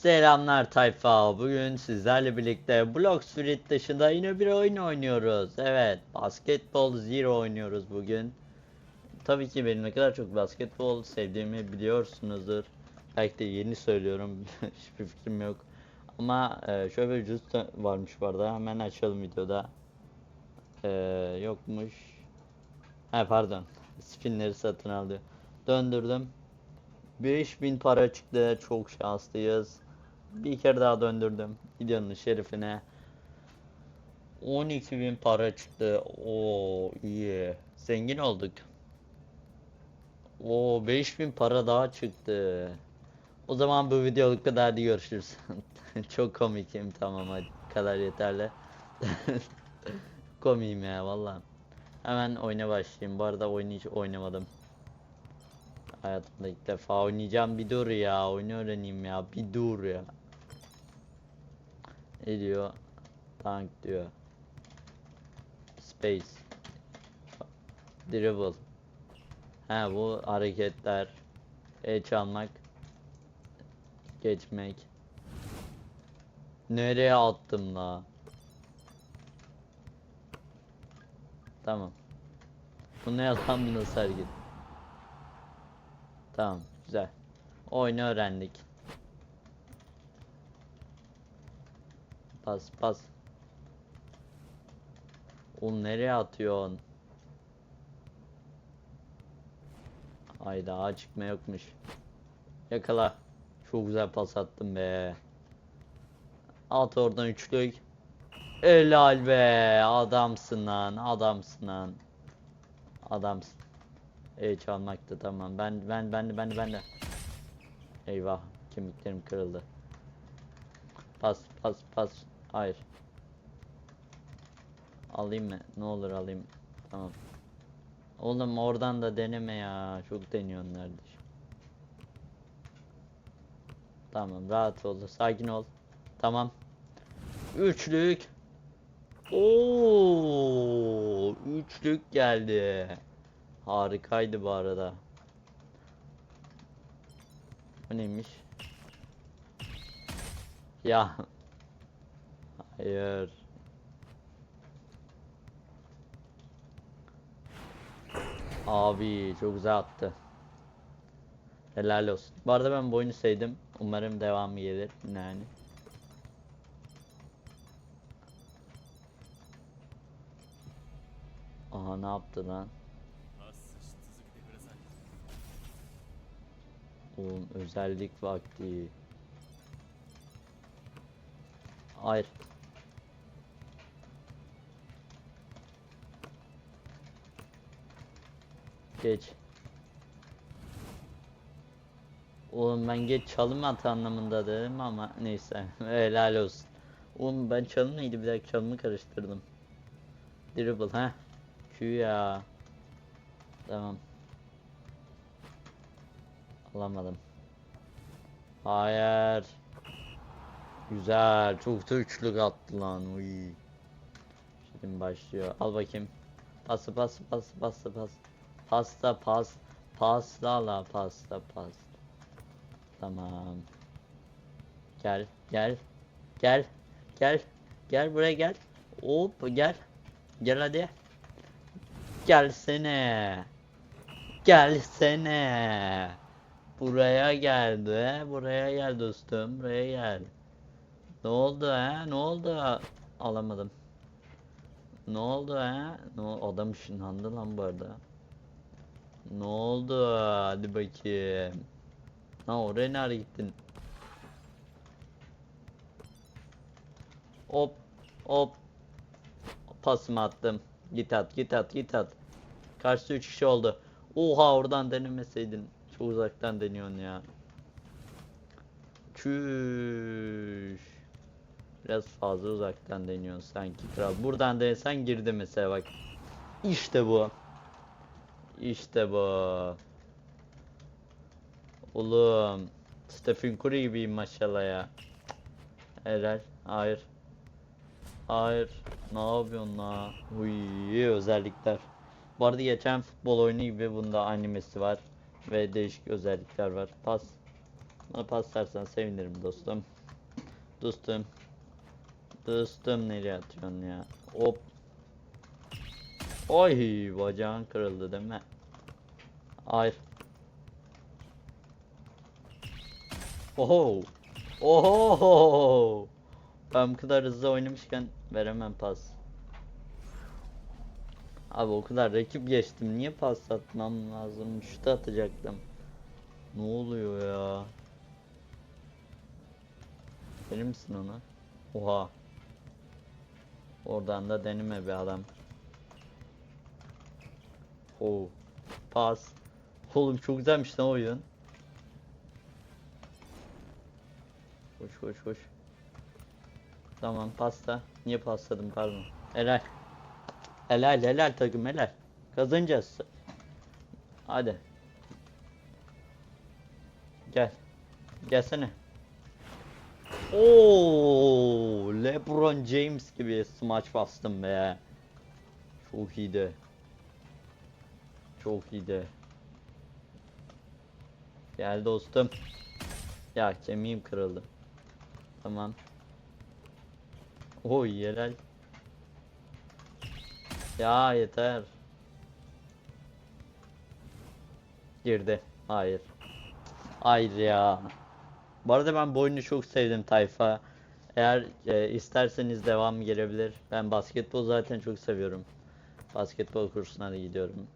Selamlar tayfa. Bugün sizlerle birlikte Block Spirit dışında yine bir oyun oynuyoruz. Evet, Basketball Zero oynuyoruz bugün. Tabii ki benim ne kadar çok basketbol sevdiğimi biliyorsunuzdur. Belki de yeni söylüyorum. Hiçbir fikrim yok. Ama e, şöyle bir cüz varmış bu arada. Hemen açalım videoda. E, yokmuş. Ha pardon. Spinleri satın aldı. Döndürdüm. 5000 para çıktı. Çok şanslıyız. Bir kere daha döndürdüm. Videonun şerifine. 12.000 para çıktı. Oo iyi. Zengin olduk. Oo 5000 para daha çıktı. O zaman bu videoluk kadar hadi görüşürüz. Çok komikim tamam hadi kadar yeterli. Komiyim ya valla. Hemen oyuna başlayayım. Bu arada oyunu hiç oynamadım. Hayatımda ilk defa oynayacağım. Bir dur ya. Oyunu öğreneyim ya. Bir dur ya. Ne? Tank diyor. Space. Dribble. Ha bu hareketler. E çalmak. Geçmek. Nereye attım la? Tamam. Bu ne yalan bir nasıl hareket? Tamam, güzel. Oyunu öğrendik. Pas pas. Oğlum nereye atıyorsun? Hayda çıkma yokmuş. Yakala. Çok güzel pas attım be. At oradan üçlük. Helal be. Adamsın lan. Adamsın lan. Adamsın. E çalmaktı tamam. Ben ben ben ben ben de. Eyvah. Kemiklerim kırıldı. Pas pas pas. Hayır. Alayım mı? Ne olur alayım. Tamam. Oğlum oradan da deneme ya. Çok deniyorsun kardeşim. Tamam rahat ol. Sakin ol. Tamam. Üçlük. Oo, üçlük geldi. Harikaydı bu arada. Bu neymiş? Ya. Hayır. Abi çok güzel attı. Helal olsun. Bu arada ben bu oyunu sevdim. Umarım devamı gelir. Yani. Aha ne yaptı lan? Oğlum özellik vakti. Hayır. Geç. Oğlum ben geç çalım at anlamında dedim ama neyse helal olsun. Oğlum ben çalım neydi bir dakika çalımı karıştırdım. Dribble ha. Q ya. Tamam. Alamadım. Hayır. Güzel. Çok da üçlük attı lan. Uy. Şimdi başlıyor. Al bakayım. Pası pası pası pası pas. Pasta pas. Pasta la pasta pas. Tamam. Gel gel. Gel. Gel. Gel buraya gel. Hop gel. Gel hadi. Gelsene. Gelsene. Buraya geldi. Buraya gel dostum. Buraya gel. Ne oldu ha? Ne oldu? Alamadım. Ne oldu ha? Ne o- adam ışınlandı lan bu arada. Ne oldu? Hadi bakayım. Ha oraya nereye gittin? Hop hop. Pasımı attım. Git at git at git at. Karşıda 3 kişi oldu. Oha oradan denemeseydin. Çok uzaktan deniyorsun ya. Çüş. Biraz fazla uzaktan deniyorsun sanki kral. Buradan denesen girdi mesela bak. İşte bu. İşte bu. Oğlum. Stephen Curry gibiyim maşallah ya. Helal. Hayır. Hayır. Ne yapıyorsun la? Uy, özellikler. Bu arada geçen futbol oyunu gibi bunda animesi var ve değişik özellikler var. Pas. Bana paslarsan sevinirim dostum. Dostum. Dostum nereye atıyorsun ya? Hop. Oy bacağın kırıldı değil mi? Hayır. Oho. Oho. Ben bu kadar hızlı oynamışken veremem pas. Abi o kadar rakip geçtim. Niye pas atmam lazım? Şut atacaktım. Ne oluyor ya? Verir misin ona? Oha. Oradan da deneme bir adam. Oo. Pas. Oğlum çok güzelmiş lan oyun. Koş koş koş. Tamam pasta. Niye pasladım pardon. Helal. Helal helal takım helal. Kazanacağız. Hadi. Gel. Gelsene. Oo, LeBron James gibi smaç bastım be. Çok iyiydi. Çok iyiydi. Gel dostum. Ya kemiğim kırıldı. Tamam. Oy yerel. Ya yeter. Girdi. Hayır. Hayır ya. Bu arada ben bu çok sevdim tayfa. Eğer e, isterseniz devam gelebilir. Ben basketbol zaten çok seviyorum. Basketbol kursuna da gidiyorum.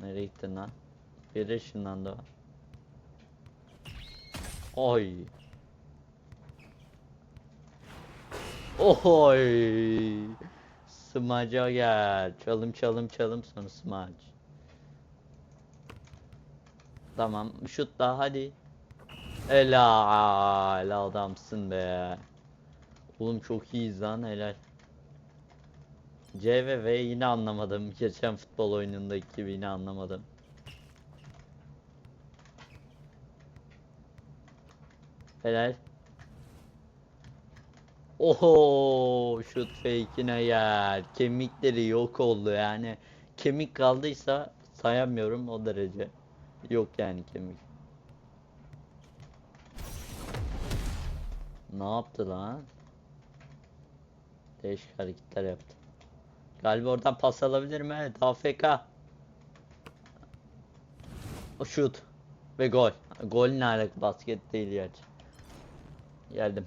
Nereye gittin lan? Bir ışınlandı var. Oy. Oy. Smaca gel. Çalım çalım çalım sonra smaç. Tamam. Şut daha hadi. Helal adamsın be. Oğlum çok iyiyiz lan helal. C ve V yine anlamadım. Geçen futbol oyunundaki gibi yine anlamadım. Helal. Oho şut fake'ine gel. Kemikleri yok oldu yani. Kemik kaldıysa sayamıyorum o derece. Yok yani kemik. Ne yaptı lan? Değişik hareketler yaptı. Galiba oradan pas alabilir mi? Evet AFK. O şut. Ve gol. Gol ne alaka basket değil gerçi. Geldim.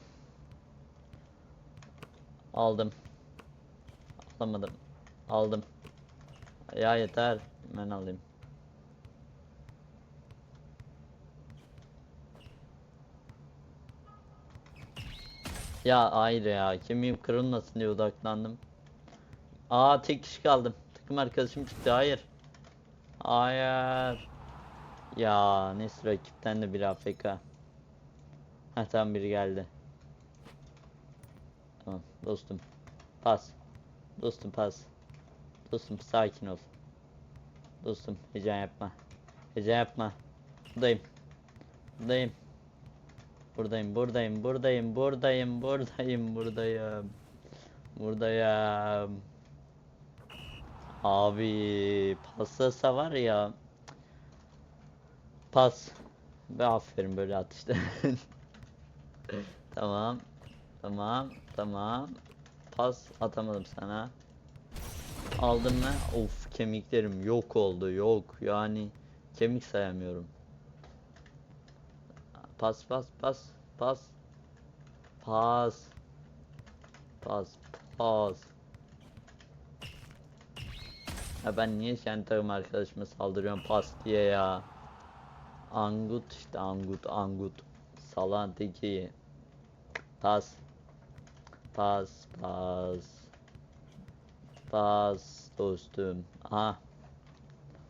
Aldım. Alamadım. Aldım. Ya yeter. Ben alayım. Ya hayır ya. Kemiğim kırılmasın diye odaklandım. Aa tek kişi kaldım. Takım arkadaşım çıktı. Hayır. Hayır. Ya neyse rakipten de bir AFK. Ha tamam biri geldi. Tamam dostum. Pas. Dostum pas. Dostum sakin ol. Dostum heyecan yapma. Heyecan yapma. Buradayım. Buradayım. Buradayım, buradayım, buradayım, buradayım, buradayım, buradayım. Buradayım. Abi paslasa var ya. Pas. Be aferin böyle at işte. tamam. Tamam. Tamam. Pas atamadım sana. Aldın mı? Of kemiklerim yok oldu. Yok. Yani kemik sayamıyorum. Pas pas pas pas. Pas. Pas pas. Ya ben niye kendi takım arkadaşıma saldırıyorum pas diye ya. Angut işte Angut Angut. Salan teki. Pas. Pas pas. Pas dostum. Aha.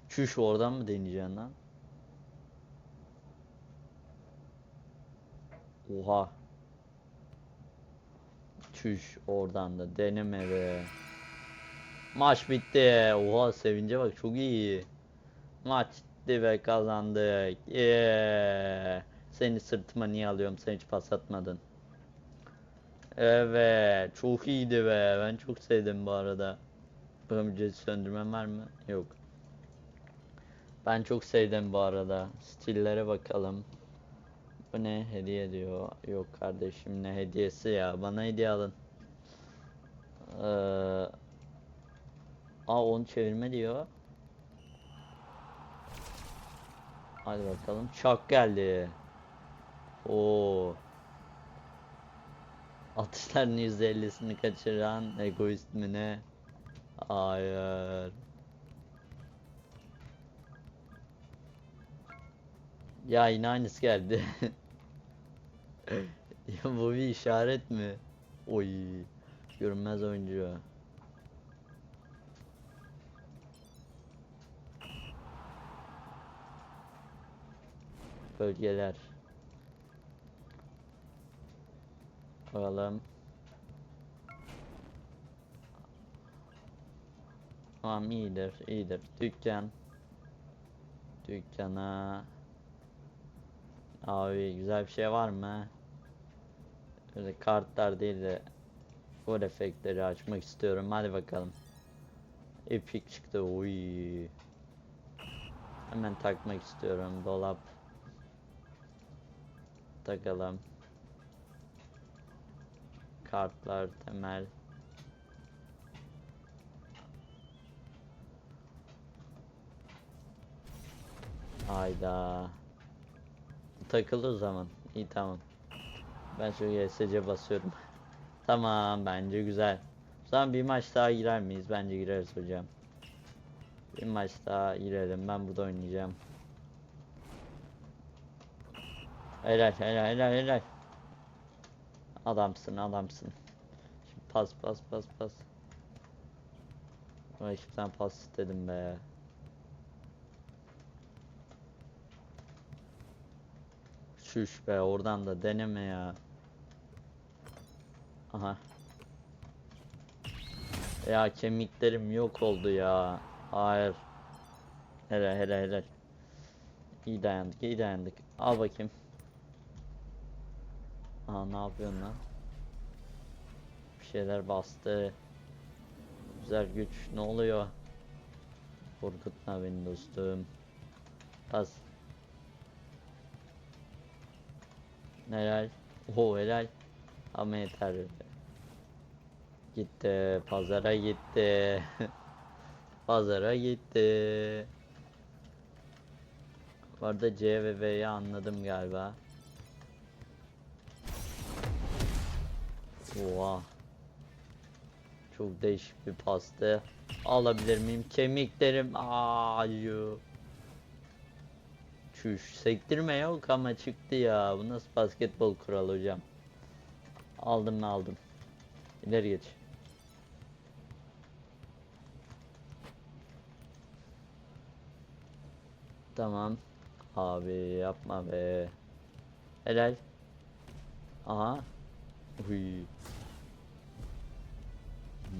Çüş oradan mı deneyeceksin lan? Oha. Çüş oradan da deneme be. Maç bitti. Oha sevince bak çok iyi. Maç bitti ve kazandık. Yeah. Seni sırtıma niye alıyorum? Sen hiç pas atmadın. Evet. Çok iyiydi be. Ben çok sevdim bu arada. Bakalım ücretsiz söndürmem var mı? Yok. Ben çok sevdim bu arada. Stillere bakalım. Bu ne hediye diyor. Yok kardeşim ne hediyesi ya. Bana hediye alın. Ee, aa onu çevirme diyor. Hadi bakalım. Şak geldi. Oo. Atışların %50'sini kaçıran egoist mi ne? Hayır. Ya yine aynısı geldi. ya bu bir işaret mi? Oy. Görünmez oyuncu. Bölgeler. Bakalım. Tamam iyidir, iyidir. Dükkan. Dükkana. Abi güzel bir şey var mı? Böyle kartlar değil de gol efektleri açmak istiyorum. Hadi bakalım. Epic çıktı. Uy. Hemen takmak istiyorum. Dolap. Takalım. Kartlar temel. Hayda. Takıldı o zaman. İyi tamam. Ben şu YSC basıyorum. tamam bence güzel. O zaman bir maç daha girer miyiz? Bence gireriz hocam. Bir maç daha girelim. Ben burada oynayacağım. Helal helal helal helal. Adamsın adamsın. Şimdi pas pas pas pas. Ay şimdiden pas istedim be. Şuş be oradan da deneme ya. Aha. Ya kemiklerim yok oldu ya. Hayır. Helal helal helal. İyi dayandık iyi dayandık. Al bakayım. Aha ne yapıyorsun lan? Bir şeyler bastı. Güzel güç ne oluyor? Korkutma beni dostum. Pas. Helal. Oho helal. Ama yeter. Gitti. Pazara gitti. Pazara gitti. Bu arada C ve V'yi anladım galiba. Oha. Çok değişik bir pastı. Alabilir miyim? Kemiklerim. Ayu. Çüş. Sektirme yok ama çıktı ya. Bu nasıl basketbol kuralı hocam? Aldım mı aldım. İleri geç. Tamam. Abi yapma be. Helal. Aha. Uy.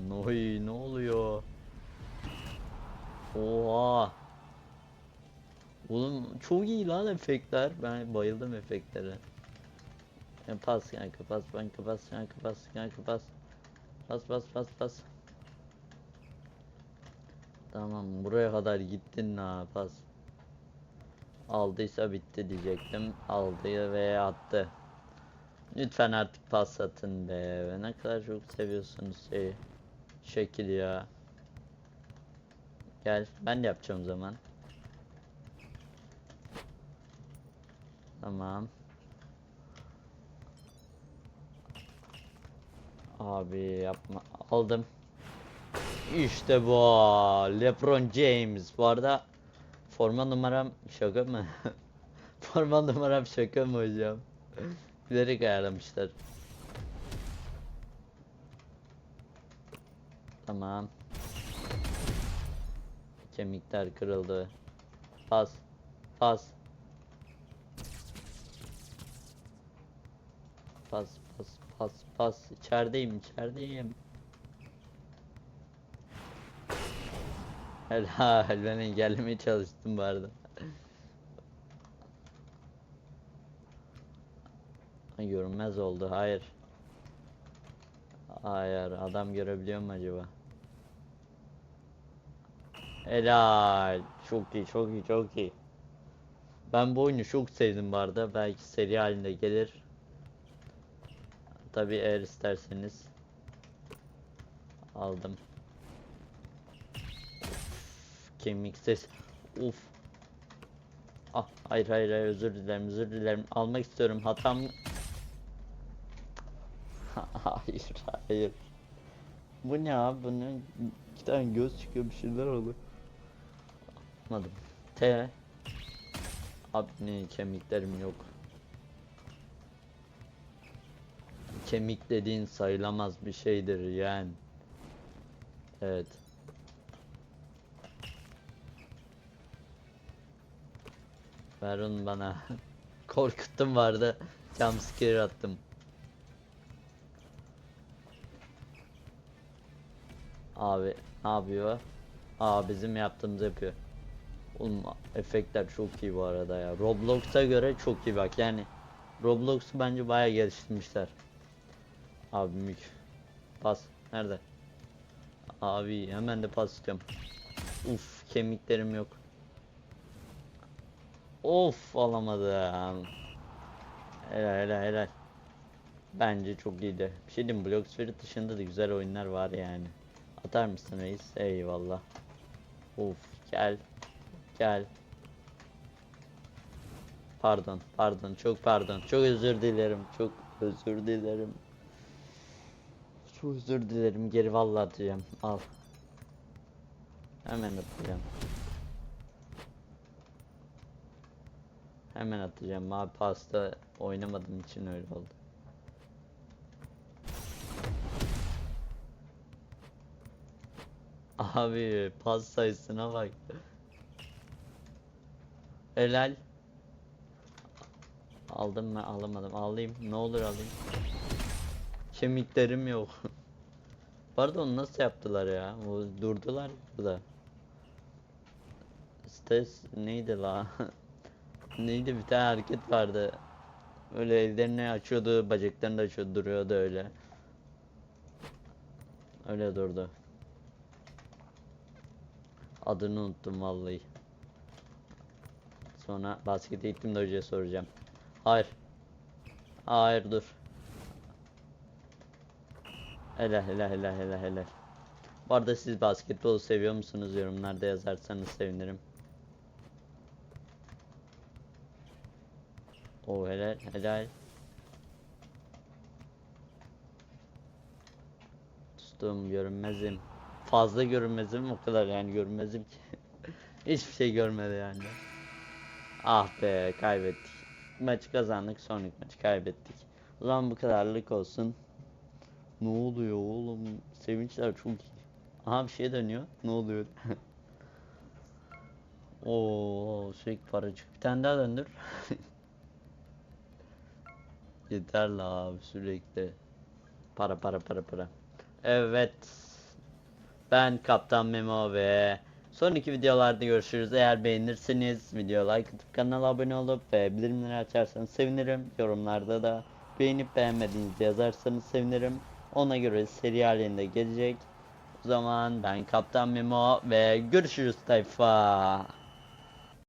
Noy ne oluyor? Oha. Oğlum çok iyi lan efektler. Ben bayıldım efektlere. E, pas kanka pas kanka pas kanka pas kanka pas. Pas pas pas pas. Tamam buraya kadar gittin ha pas. Aldıysa bitti diyecektim. Aldı ve attı. Lütfen artık pas atın be. Ne kadar çok seviyorsunuz şeyi. Şekil ya. Gel ben de yapacağım zaman. Tamam. Abi yapma. Aldım. İşte bu. LeBron James. Bu arada forma numaram şaka mı? forma numaram şaka mı hocam? Bilerek ayarlamışlar. Tamam. Kemikler kırıldı. Pas. Pas. Pas pas pas pas. İçerideyim içerideyim. Helal ben engellemeye çalıştım bu arada. Görünmez oldu hayır. Hayır adam görebiliyor mu acaba? Helal. Çok iyi çok iyi çok iyi. Ben bu oyunu çok sevdim bu arada. Belki seri halinde gelir. Tabi eğer isterseniz. Aldım. Uf, kemik ses. Uf. Ah hayır hayır hayır özür dilerim özür dilerim. Almak istiyorum hatam. hayır hayır. Bu ne abi bunun iki tane göz çıkıyor bir şeyler oluyor. Anladım. T. Abi ne kemiklerim yok. Kemik dediğin sayılamaz bir şeydir yani. Evet. Ver onu bana. Korkuttum vardı. Jumpscare attım. Abi ne yapıyor? Aa bizim yaptığımızı yapıyor. Oğlum efektler çok iyi bu arada ya. Roblox'a göre çok iyi bak yani. Roblox'u bence bayağı geliştirmişler. Abi mük. Pas. Nerede? Abi hemen de pas istiyorum. Uf kemiklerim yok. Of alamadım. Helal helal helal. Bence çok iyiydi. Bir şey diyeyim mi? Blox Spirit dışında da güzel oyunlar var yani. Atar mısın reis? Eyvallah. Of gel. Gel. Pardon, pardon, çok pardon. Çok özür dilerim. Çok özür dilerim. Çok özür dilerim. Geri vallahi atacağım. Al. Hemen atacağım. Hemen atacağım. Abi pasta oynamadığım için öyle oldu. Abi pas sayısına bak. Helal. Aldım mı alamadım. Alayım. Ne olur alayım. Kemiklerim yok. Pardon nasıl yaptılar ya? O durdular burada. Stes neydi la? neydi bir tane hareket vardı. Öyle ellerini açıyordu, bacaklarını da açıyordu, duruyordu öyle. Öyle durdu. Adını unuttum vallahi. Sonra basket eğitim de hocaya soracağım. Hayır. Hayır dur. Helal helal helal helal helal. Bu arada siz basketbolu seviyor musunuz? Yorumlarda yazarsanız sevinirim. O helal helal. Sustum görünmezim. Fazla görünmezim o kadar yani görünmezim ki. Hiçbir şey görmedi yani. Ah be kaybettik. Maçı kazandık sonraki maçı kaybettik. O zaman bu kadarlık olsun. Ne oluyor oğlum? Sevinçler çok iyi. Aha bir şey dönüyor. Ne oluyor? Oo sürekli paracık. Bir tane daha döndür. Yeter la abi sürekli. Para para para para. Evet. Ben Kaptan Memo ve sonraki videolarda görüşürüz. Eğer beğenirseniz video like atıp kanala abone olup ve bildirimleri açarsanız sevinirim. Yorumlarda da beğenip beğenmediğinizi yazarsanız sevinirim. Ona göre seri halinde gelecek. O zaman ben Kaptan Memo ve görüşürüz tayfa.